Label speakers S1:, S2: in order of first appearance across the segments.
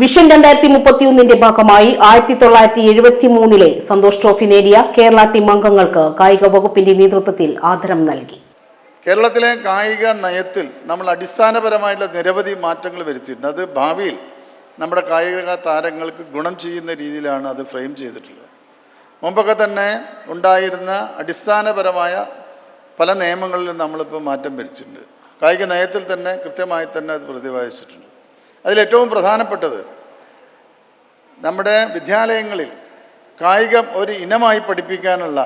S1: Vision രണ്ടായിരത്തി മുപ്പത്തിയൊന്നിന്റെ ഭാഗമായി ആയിരത്തി തൊള്ളായിരത്തി എഴുപത്തി മൂന്നിലെ സന്തോഷ് ട്രോഫി നേടിയ കേരള ടീം അംഗങ്ങൾക്ക് കായിക വകുപ്പിന്റെ നേതൃത്വത്തിൽ ആദരം നൽകി.
S2: കേരളത്തിലെ കായിക നയത്തിൽ നമ്മൾ അടിസ്ഥാനപരമായിട്ടുള്ള നിരവധി മാറ്റങ്ങൾ വരുത്തിയിട്ടുണ്ട്. അത് ഭാവിയിൽ നമ്മുടെ കായിക താരങ്ങൾക്ക് ഗുണം ചെയ്യുന്ന രീതിയിലാണ് അത് ഫ്രെയിം ചെയ്തിട്ടുള്ളത്. മുമ്പൊക്കെ തന്നെ ഉണ്ടായിരുന്ന അടിസ്ഥാനപരമായ പല നിയമങ്ങളിലും നമ്മളിപ്പോൾ മാറ്റം വരുത്തിയിട്ടുണ്ട്. കായിക നയത്തിൽ തന്നെ കൃത്യമായി തന്നെ അത് പ്രതിപാദിച്ചിട്ടുണ്ട്. അതിലേറ്റവും പ്രധാനപ്പെട്ടത് നമ്മുടെ വിദ്യാലയങ്ങളിൽ കായികം ഒരു ഇനമായി പഠിപ്പിക്കാനുള്ള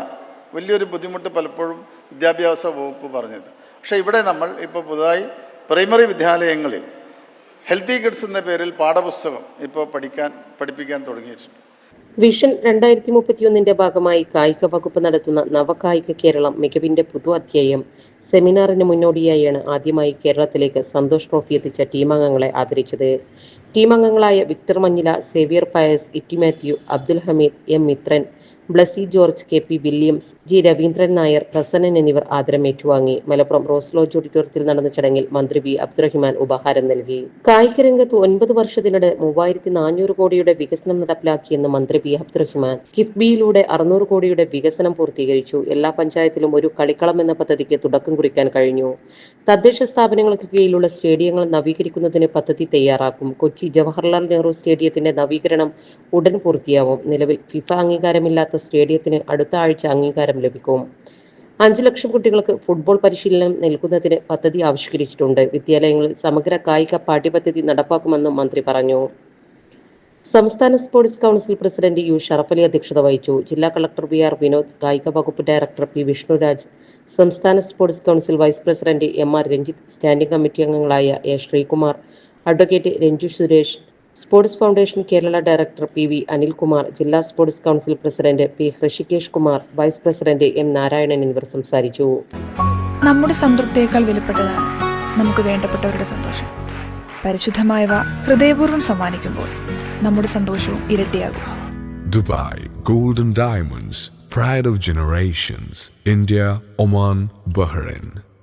S2: വലിയൊരു ബുദ്ധിമുട്ട് പലപ്പോഴും വിദ്യാഭ്യാസ വകുപ്പ് പറഞ്ഞത്. പക്ഷേ ഇവിടെ നമ്മൾ ഇപ്പോൾ പുതുതായി പ്രൈമറി വിദ്യാലയങ്ങളിൽ ഹെൽത്തി കിഡ്സ് എന്ന പേരിൽ പാഠപുസ്തകം ഇപ്പോൾ പഠിക്കാൻ പഠിപ്പിക്കാൻ തുടങ്ങിയിട്ടുണ്ട്.
S3: വിഷൻ രണ്ടായിരത്തി മുപ്പത്തിയൊന്നിന്റെ ഭാഗമായി കായിക വകുപ്പ് നടത്തുന്ന നവകായിക കേരളം മികവിന്റെ പുതു അധ്യായം. സെമിനാറിന് മുന്നോടിയായാണ് ആദ്യമായി കേരളത്തിലേക്ക് സന്തോഷ് ട്രോഫി എത്തിച്ച ടീമംഗങ്ങളെ ആദരിച്ചത്. ടീമംഗങ്ങളായ Victor Manjila Xavier Pius Itty Mathew Abdul Hameed M Mithran Blessy George K P Williams G Raveendran Nair Prasannan എന്നിവർ ആദരം ഏറ്റുവാങ്ങി മലപ്പുറം റോസ് ലോഡ്ജ് ഓഡിറ്റോറിയത്തിൽ നടന്ന ചടങ്ങിൽ മന്ത്രി വി. അബ്ദുറഹിമാൻ ഉപഹാരം നൽകി. കായിക രംഗത്ത് ഒൻപത് വർഷത്തിനിടെ മൂവായിരത്തി നാനൂറ് കോടിയുടെ വികസനം നടപ്പിലാക്കിയെന്ന് മന്ത്രി വി. അബ്ദുറഹിമാൻ. കിഫ്ബിയിലൂടെ അറുന്നൂറ് കോടിയുടെ വികസനം പൂർത്തീകരിച്ചു. എല്ലാ പഞ്ചായത്തിലും ഒരു കളിക്കളം എന്ന പദ്ധതിക്ക് തുടക്കം കുറിക്കാൻ കഴിഞ്ഞു. തദ്ദേശ സ്ഥാപനങ്ങൾക്ക് കീഴിലുള്ള സ്റ്റേഡിയങ്ങൾ നവീകരിക്കുന്നതിന് പദ്ധതി തയ്യാറാക്കും. കൊച്ചി ജവഹർലാൽ നെഹ്റു സ്റ്റേഡിയത്തിന്റെ നവീകരണം ഉടൻ പൂർത്തിയാവും. നിലവിൽ ഫിഫ അംഗീകാരമില്ലാത്ത സ്റ്റേഡിയത്തിന് അടുത്ത ആഴ്ച അംഗീകാരം ലഭിക്കും. അഞ്ചു ലക്ഷം കുട്ടികൾക്ക് ഫുട്ബോൾ പരിശീലനം നൽകുന്നതിന് പദ്ധതി ആവിഷ്കരിച്ചിട്ടുണ്ട്. വിദ്യാലയങ്ങളിൽ സമഗ്ര കായിക പാഠ്യപദ്ധതി നടപ്പാക്കുമെന്നും മന്ത്രി പറഞ്ഞു. സംസ്ഥാന sports council president U Sharafali അധ്യക്ഷത വഹിച്ചു. ജില്ലാ കളക്ടർ വി ആർ വിനോദ് കായിക വകുപ്പ് ഡയറക്ടർ പി വിഷ്ണുരാജ് സംസ്ഥാന sports council vice president M R Ranjith standing committee അംഗങ്ങളായ A Sreekumar advocate Ranju Suresh sports foundation Kerala director P V Anilkumar ജില്ലാ sports council president P Hrishikesh Kumar vice president M Narayanan എന്നിവർ സംസാരിച്ചു.
S4: നമ്മുടെ സംതൃപ്തിയേക്കാൾ വിലപ്പെട്ടതാണ് നമുക്ക് വേണ്ടപ്പെട്ടവരുടെ സന്തോഷം. പരിശുദ്ധമായവ ഹൃദയപൂർവം സമ്മാനിക്കുമ്പോൾ നമ്മുടെ സന്തോഷവും ഇരട്ടിയാകും.
S5: Dubai golden diamonds pride of generations India Oman Bahrain.